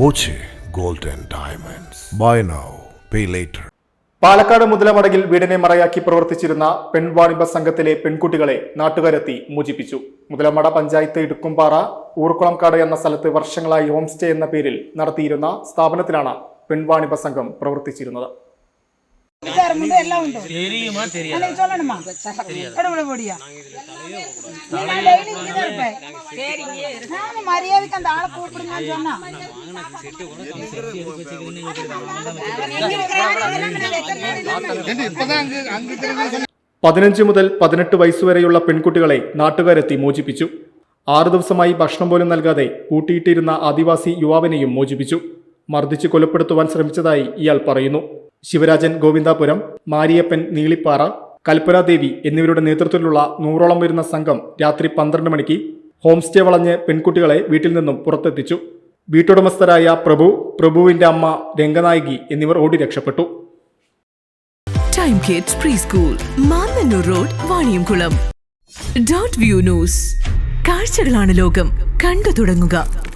Boche gold diamonds. Buy now pay later Palakkad മുതലമടകിൽ വീടിനെ മറയാക്കി പ്രവർത്തിച്ചിരുന്ന പെൺവാണിഭ സംഘത്തിലെ പെൺകുട്ടികളെ നാട്ടുകാരെത്തി മോചിപ്പിച്ചു. മുതലമട പഞ്ചായത്ത് ഇടുക്കുംപാറ ഊർക്കുളംകാട് എന്ന സ്ഥലത്ത് വർഷങ്ങളായി ഹോം സ്റ്റേ എന്ന പേരിൽ നടത്തിയിരുന്ന സ്ഥാപനത്തിലാണ് പെൺവാണിഭ സംഘം പ്രവർത്തിച്ചിരുന്നത്. சார் முன்னே எல்லாம் உண்டு தெரியுமா தெரியாது அன்னைக்கு சொல்லணுமா கடவுளை பொடியா நான் டெய்லி இங்கே தான் இருப்பேன் நானும் மரியாதைக்கு அந்த ஆளை கூப்பிடுங்கன்னு சொன்னா പതിനഞ്ച് മുതൽ പതിനെട്ട് വയസ്സുവരെയുള്ള പെൺകുട്ടികളെ നാട്ടുകാരെത്തി മോചിപ്പിച്ചു ആറു ദിവസമായി ഭക്ഷണം പോലും നൽകാതെ കൂട്ടിയിട്ടിരുന്ന ആദിവാസി യുവാവിനെയും മോചിപ്പിച്ചു മർദ്ദിച്ച് കൊലപ്പെടുത്തുവാൻ ശ്രമിച്ചതായി ഇയാൾ പറയുന്നു ശിവരാജൻ ഗോവിന്ദാപുരം മാരിയപ്പൻ നീളിപ്പാറ കൽപ്പനാദേവി എന്നിവരുടെ നേതൃത്വത്തിലുള്ള നൂറോളം വരുന്ന സംഘം രാത്രി പന്ത്രണ്ട് മണിക്ക് ഹോം സ്റ്റേ വളഞ്ഞ് പെൺകുട്ടികളെ വീട്ടിൽ നിന്നും പുറത്തെത്തിച്ചു. വീട്ടുടമസ്ഥരായ പ്രഭു പ്രഭുവിന്റെ അമ്മ രംഗനായകി എന്നിവർ ഓടി രക്ഷപ്പെട്ടു. Time kids preschool road view news കാഴ്ചകളാണ് ലോകം. കണ്ടു തുടങ്ങുക.